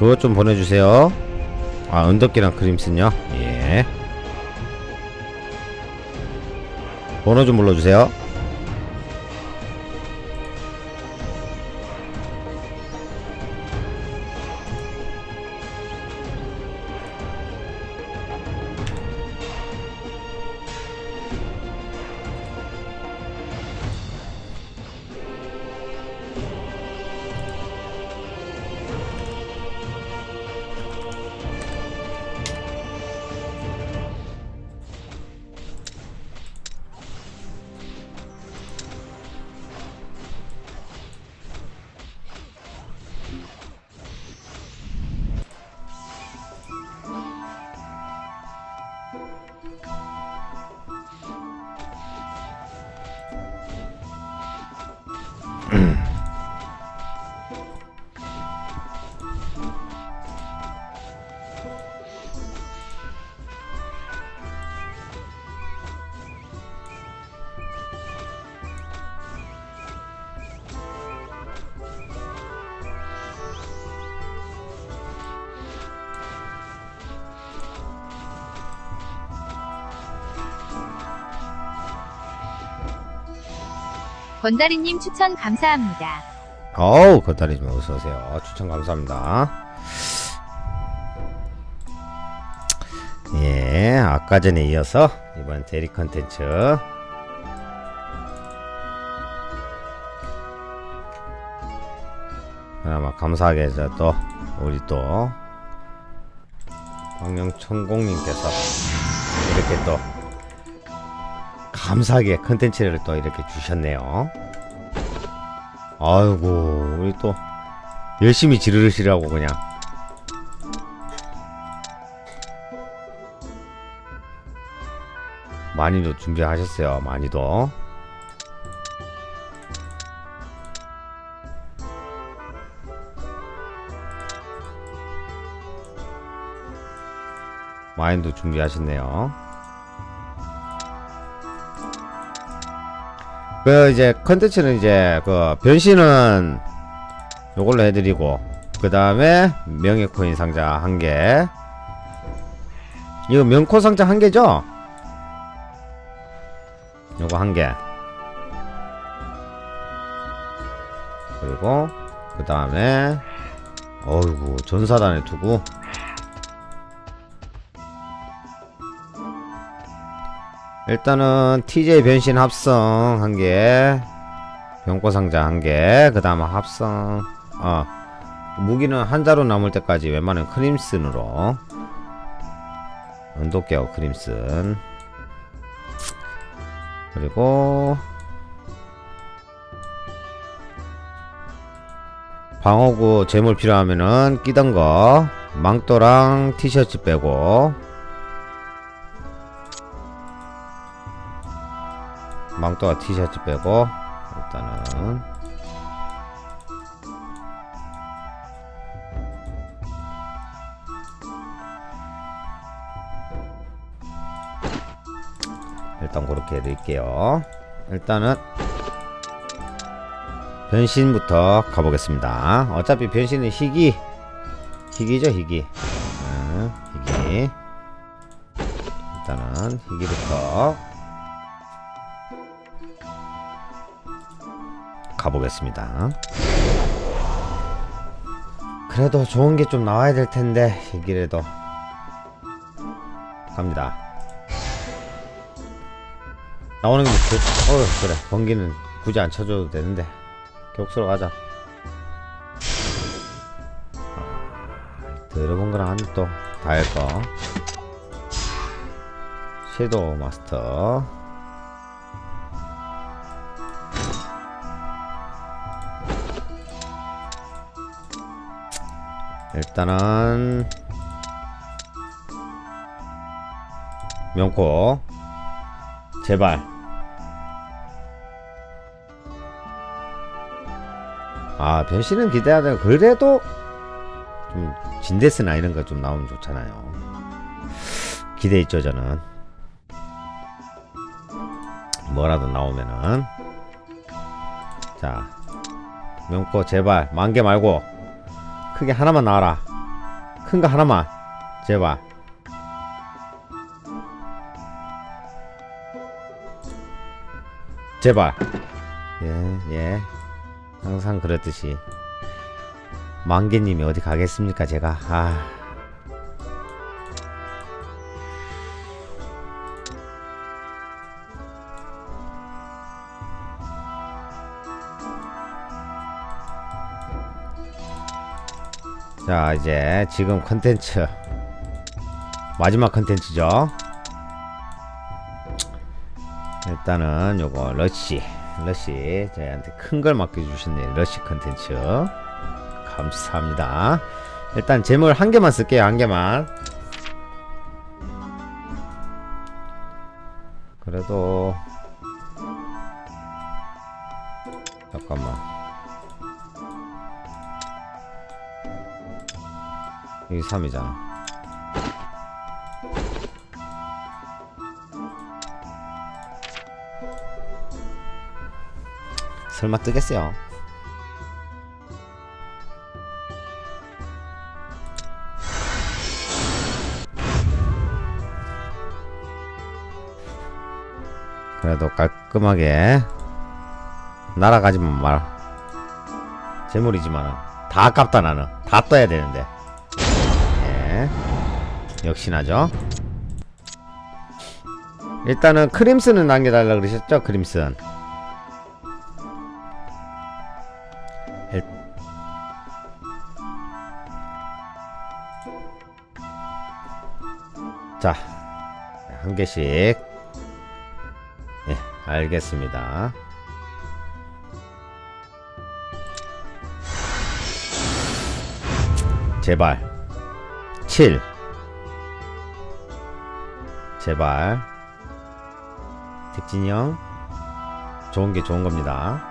그것 좀 보내주세요. 아, 은덕기랑 크림슨요? 예. 번호 좀 불러주세요. 권다리님 추천 감사합니다. 어우, 겉다리님 어서오세요. 추천 감사합니다. 예, 아까 전에 이어서 이번 대리 컨텐츠. 그나마 감사하게 저또 우리 또 광명천공님께서 이렇게 또 감사하게 컨텐츠를 또 이렇게 주셨네요. 아이고 우리 또 열심히 지르시라고 그냥. 많이도 준비하셨어요 많이도. 많이도 준비하셨네요 그 이제 컨텐츠는 이제 그 변신은 요걸로 해드리고 그 다음에 명예 코인 상자 한 개. 이거 명코 상자 한 개죠? 요거 한 개. 그리고 그 다음에 어이구 전사단에 두고 일단은 TJ 변신 합성 한 개, 병고 상자 한 개, 그 다음 합성, 어, 무기는 한 자로 남을 때까지 웬만한 크림슨으로, 은도깨하고 크림슨, 그리고, 방어구 재물 필요하면은 끼던 거, 망토랑 티셔츠 빼고, 망토가 티셔츠 빼고 일단은 일단 그렇게 해드릴게요. 일단은 변신부터 가보겠습니다. 어차피 변신은 희귀 희귀죠 희귀. 응, 희귀. 일단은 희귀부터 가보겠습니다. 그래도 좋은 게 좀 나와야 될 텐데 이 길에도 갑니다. 나오는 게 그, 어 그래 번기는 굳이 안 쳐줘도 되는데 격수로 가자. 아, 들어본 거랑 또다할 거. 섀도우 마스터. 일단은 명코 제발. 아 변신은 기대해야 돼 그래도 좀 진데스나 이런 거 좀 나오면 좋잖아요. 기대 있죠 저는. 뭐라도 나오면은. 자 명코 제발. 만개 말고 크게 하나만 나와라. 큰 거 하나만. 제발 제발 예예. 항상 그랬듯이. 만개님이 어디 가겠습니까 제가? 아 자 이제 지금 컨텐츠. 마지막 컨텐츠죠. 일단은 요거 러쉬 러쉬. 저희한테 큰 걸 맡겨주셨네요 러쉬 컨텐츠. 감사합니다. 일단 재물 한 개만 쓸게요 한 개만. 그래도 여기 3이잖아. 설마 뜨겠어요? 그래도 깔끔하게 날아가지만 마라 재물이지만은 다 아깝다 나는. 다 떠야 되는데 예 역시나죠 일단은 크림슨은 남겨달라 그러셨죠 크림슨 일- 자, 한 개씩. 예, 알겠습니다. 제발. 7. 제발. 특진이 형. 좋은 게 좋은 겁니다.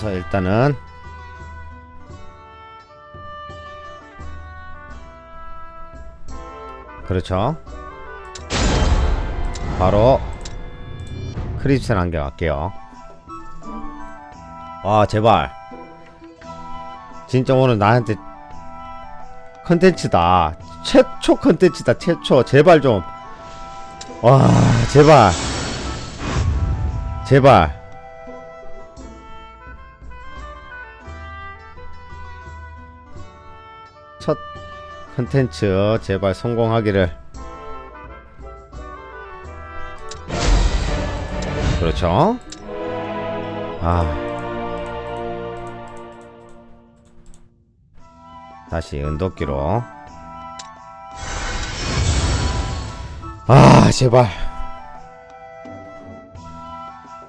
여기서 일단은 그렇죠. 바로 크립슨 안경 갈게요. 와 제발. 진짜 오늘 나한테 컨텐츠다. 최초 컨텐츠다 최초. 제발 좀. 와 제발. 제발 컨텐츠 제발 성공하기를. 그렇죠? 아. 다시 은도끼로. 아 제발.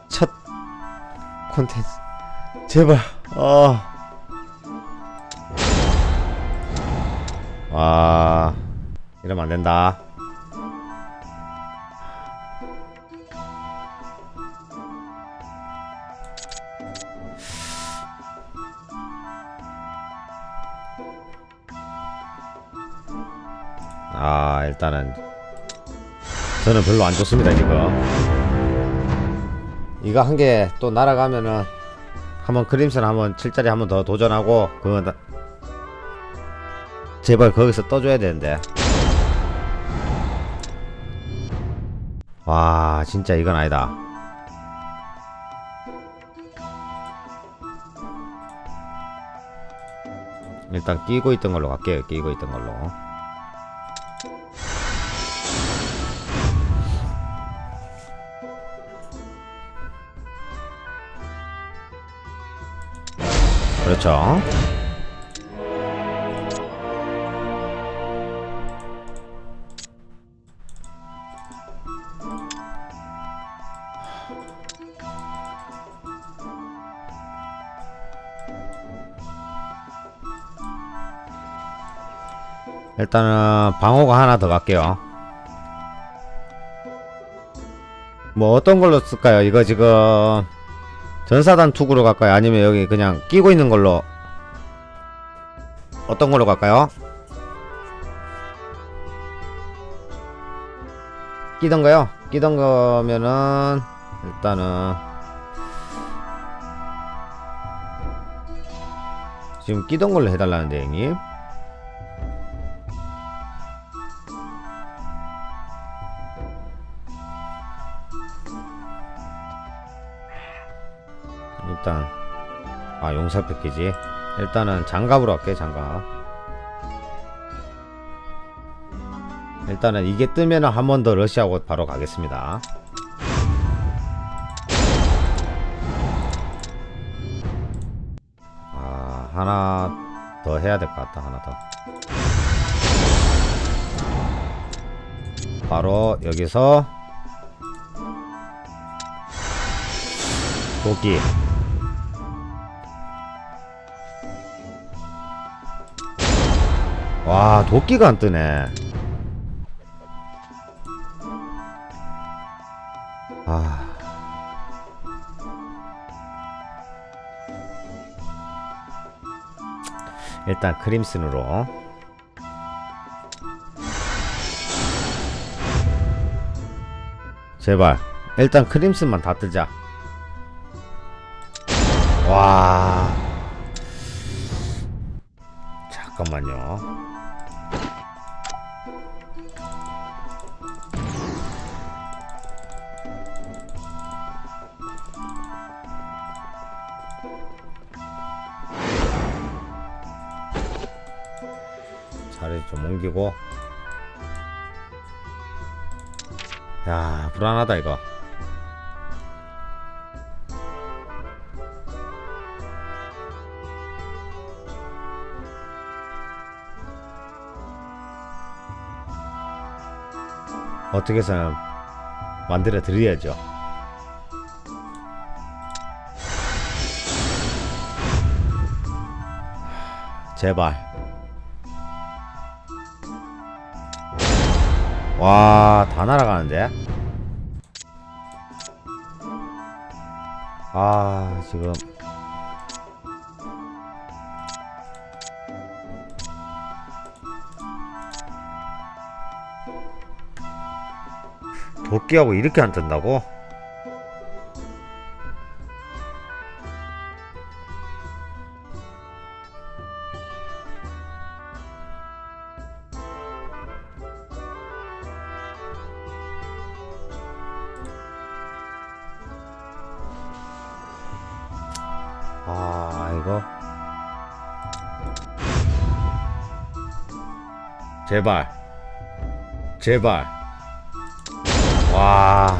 첫 콘텐츠. 제발. 아 와 이러면 안 된다. 아 일단은 저는 별로 안 좋습니다 지금. 이거 한 개 또 날아가면은 한번 크림슨 한번 7짜리 한번 더 도전하고 그거 나- 제발 거기서 떠줘야 되는데. 와, 진짜 이건 아니다. 일단 끼고 있던 걸로 갈게요. 끼고 있던 걸로. 그렇죠. 일단은 방어가 하나 더 갈게요. 뭐 어떤 걸로 쓸까요? 이거 지금 전사단 투구로 갈까요? 아니면 여기 그냥 끼고 있는 걸로 어떤 걸로 갈까요? 끼던가요? 끼던 거면은 일단은 지금 끼던 걸로 해달라는데 형님 아 용사 패키지. 일단은 장갑으로 할게 장갑. 일단은 이게 뜨면은 한번 더 러시아고 바로 가겠습니다. 아 하나 더 해야 될 것 같다 하나 더. 바로 여기서. 도끼 와 도끼가 안 뜨네. 아. 일단 크림슨으로. 제발 일단 크림슨만 다 뜨자. 와. 잠깐만요 좀 옮기고. 야 불안하다 이거. 어떻게 해서는 만들어 드려야죠. 제발 와, 다 날아가는데? 아, 지금. 도끼하고 이렇게 안 뜬다고? 아, 이거. 제발. 제발. 와.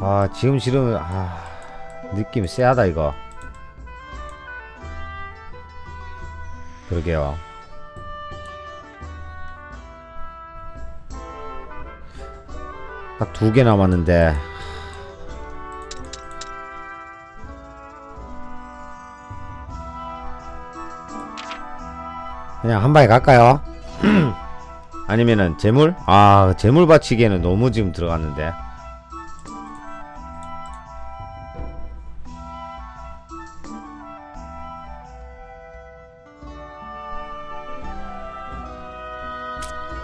아, 지금 지르면, 아, 느낌이 쎄하다, 이거. 그러게요. 딱 두 개 남았는데. 그냥 한 방에 갈까요? 아니면은 재물? 아, 재물 받치기에는 너무 지금 들어갔는데.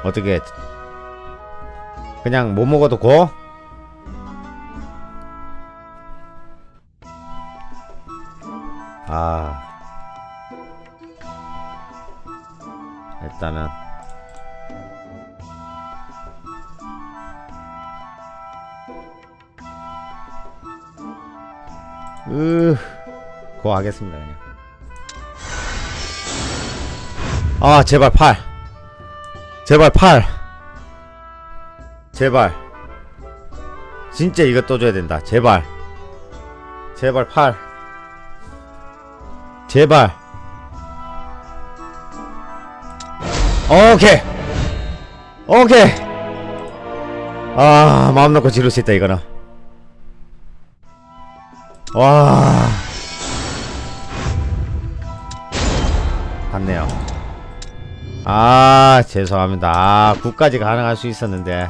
어떻게 그냥 못 먹어도 고? 아. 일단은. 으 고 하겠습니다 그냥. 아 제발 팔 제발 팔. 제발. 진짜 이거 떠줘야 된다. 제발. 제발 팔. 제발. 오케이. 오케이. 아 마음 놓고 지를 수 있다 이거는. 와. 갔네요. 아, 죄송합니다. 아, 9까지 가능할 수 있었는데.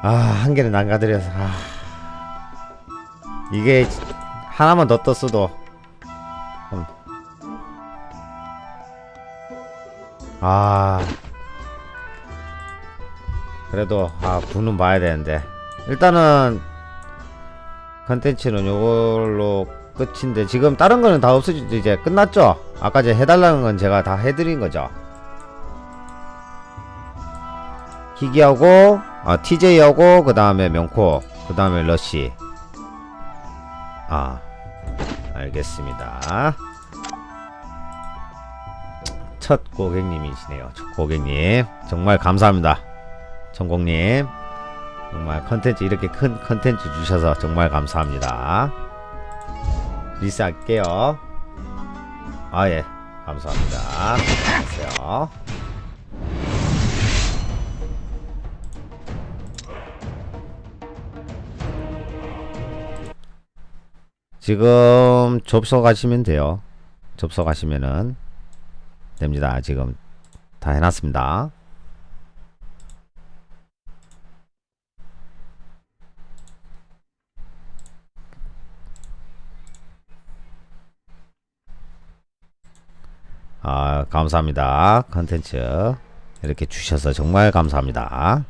아, 한 개는 난가드려서. 아. 이게 하나만 더 떴어도. 음. 아. 그래도 아 분은 봐야 되는데 일단은 컨텐츠는 요걸로 끝인데 지금 다른 거는 다 없어지죠 이제 끝났죠? 아까 제 해달라는 건 제가 다 해드린 거죠? 희귀하고 아 TJ하고 그 다음에 명코 그 다음에 러시 아 알겠습니다. 첫 고객님이시네요 첫 고객님. 정말 감사합니다 천공님. 정말 컨텐츠 이렇게 큰 컨텐츠 주셔서 정말 감사합니다 리스 할게요. 아 예. 감사합니다. 안녕하세요. 지금 접속하시면 돼요. 접속하시면은 됩니다. 지금 다 해놨습니다 아, 감사합니다. 컨텐츠 이렇게 주셔서 정말 감사합니다.